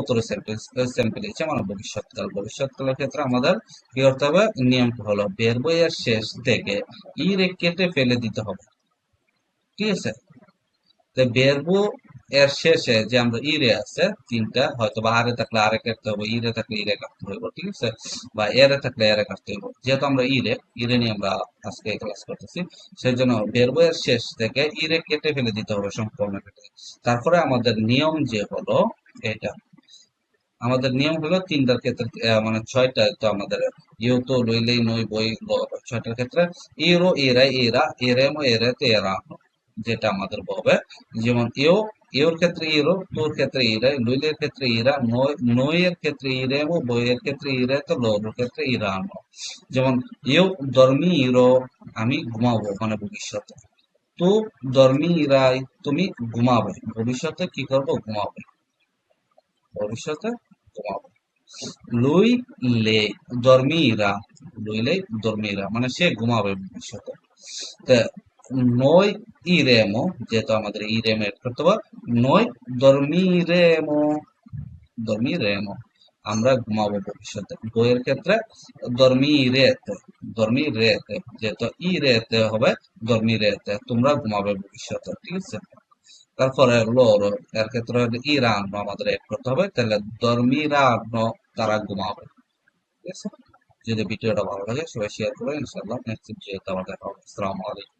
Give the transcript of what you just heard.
উত্তর স্যাম্পল হচ্ছে মানে ভবিষ্যৎকাল ভবিষ্যৎকালের ক্ষেত্রে আমাদের কি করতে হবে? হলো, বের বইয়ের শেষ থেকে ই কেটে ফেলে দিতে হবে। ঠিক আছে? তো বেরবো এর শেষে যে আমরা আছে, তিনটা হয়তো বা আরে থাকলে আরে কাটতে হবে থাকলে কাটতে ঠিক আছে? বা এরে থাকলে এরে কাটতে হবে যেহেতু আমরা ইরে ইরে নিয়ে আমরা আজকে ক্লাস করতেছি সেই জন্য বেরবো এর শেষ থেকে ইরে কেটে ফেলে দিতে হবে, সম্পূর্ণ কেটে। তারপরে আমাদের নিয়ম যে হলো, এটা। আমাদের নিয়ম হলো তিনটার ক্ষেত্রে মানে ছয়টা তো আমাদের, ইউ তো লইলেই নই, বই ছয়টার ক্ষেত্রে ইরো ইরা ইরা এরেমো এরে এরা যেটা আমাদের হবে। যেমন ইউ, ইউর ক্ষেত্রে ইরো তোর ক্ষেত্রে ইরা লইলের ক্ষেত্রে ইরা নই নইয়ের ক্ষেত্রে ইরেমো, বইয়ের ক্ষেত্রে ইরে, তো লোর ক্ষেত্রে ইরানো যেমন ইউ, ধর্মী ইরো, আমি ঘুমাবো মানে ভবিষ্যতে। তো, ধর্মী ইরাই, তুমি ঘুমাবে, ভবিষ্যতে কি করব? ঘুমাবে। ভবিষ্যতে লুই লে dormira লইলে dormira মানে সে ঘুমাবে ভবিষ্যতে তা নই ইরেমো, যেহেতু আমাদের ইরেমো করতে হবে নই dormiremo dormiremo আমরা ঘুমাবো ভবিষ্যতে। বইয়ের ক্ষেত্রে dormirete dormirete যেহেতু ইরেতে হবে dormirete তোমরা ঘুমাবে ভবিষ্যতে, ঠিক আছে? তারপরে লoro এর ক্ষেত্রে ইরানো আমাদের এড করতে হবে তাহলে dormiranno তারা ঘুমাবে ঠিক আছে যদি ভিডিওটা ভালো লাগে সবাই শেয়ার করবেন ইনশাআল্লাহ নেক্সট ভিডিওতে আবার দেখা হবে আসসালামু আলাইকুম